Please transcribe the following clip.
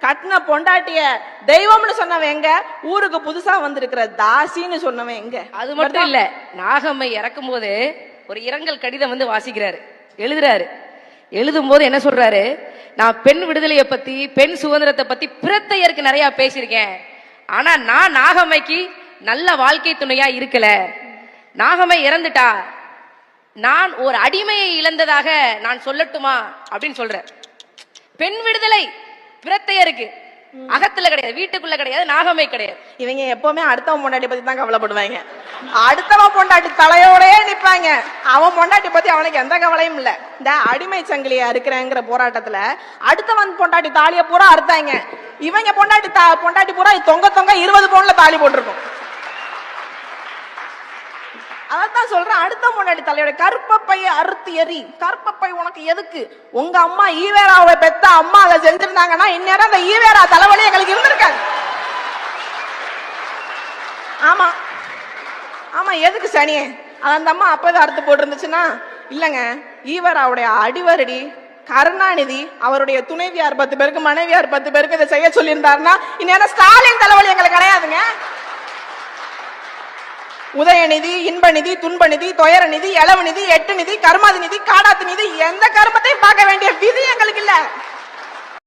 கட்டின பொண்டாட்டிய தெய்வம்னு சொன்னவன் எங்க? ஊருக்கு புதுசா வந்திருக்கிற தாசின்னு சொன்னவன் எங்க? அது மட்டும் இல்ல நாகம்மை இறக்கும் போது ஒரு இரங்கல் கடிதம் வந்து வாசிக்கிறாரு. எழுதுறாரு. எழுதும் போது என்ன சொல்றாரு? நான் பெண் விடுதலையை பத்தி பெண் சுதந்திரத்தை பத்தி பிரத்தையருக்கு நிறைய பேசியிருக்கேன். ஆனா நான் நாகம்மைக்கு நல்ல வாழ்க்கை துணையா இருக்கல. நாகம்மை இறந்துட்டா நான் ஒரு அடிமையை இழந்ததாக நான் சொல்லட்டுமா? அப்படின்னு சொல்றேன் பெண் விடுதலை பிரத்தையருக்கு அகத்துல கிடையாது வீட்டுக்குள்ள கிடையாது நாகமே கிடையாது. இவங்க எப்பவுமே அடுத்தவன் பொண்டாட்டி பத்தி தான் கவலைப்படுவாங்க. அடுத்தவன் பொண்டாட்டி தலையோடயே நிப்பாங்க. அவன் பொண்டாட்டி பத்தி அவனுக்கு எந்த கவலையும் இல்ல. இந்த அடிமை சங்கிலியா இருக்கிறேங்கிற போராட்டத்துல அடுத்தவன் பொண்டாட்டி தாலிய பூரா அறுத்தாங்க. இவங்க பொண்டாட்டி தா- பொண்டாட்டி பூரா தொங்க தொங்க இருபது பவுன்ல தாலி போட்டிருக்கும். அதான் சொல்றேன். அடுத்த முன்னாடி தலையோட கருப்பப்பைய அறுத்து எறி. கருப்பப்பை உனக்கு எதுக்கு? உங்க அம்மா ஈவேராவை பெத்த அம்மா அதை செஞ்சிருந்தாங்கன்னா இந்நேரம் அந்த ஈவேரா தலைவலி எங்களுக்கு இருந்திருக்காது. ஆமா. ஆமா எதுக்கு சனியே? அந்த அம்மா அப்பதான் அறுத்து போட்டிருந்துச்சுன்னா? இல்லைங்க. ஈவராவுடைய அடிவரடி கருணாநிதி அவருடைய துணைவியார் பத்து பேருக்கு மனைவியார் பத்து பேருக்கு இதை செய்ய சொல்லியிருந்தாருன்னா இந்நேரம் ஸ்டாலின் தலைவலி எங்களுக்கு கிடையாதுங்க. உதயநிதி இன்பநிதி துன்பநிதி துயர நிதி இளவு நிதி எட்டு நிதி கருமாதி நிதி காடாத்து நிதி எந்த கருமத்தையும் பார்க்க வேண்டிய விதி எங்களுக்கு இல்ல.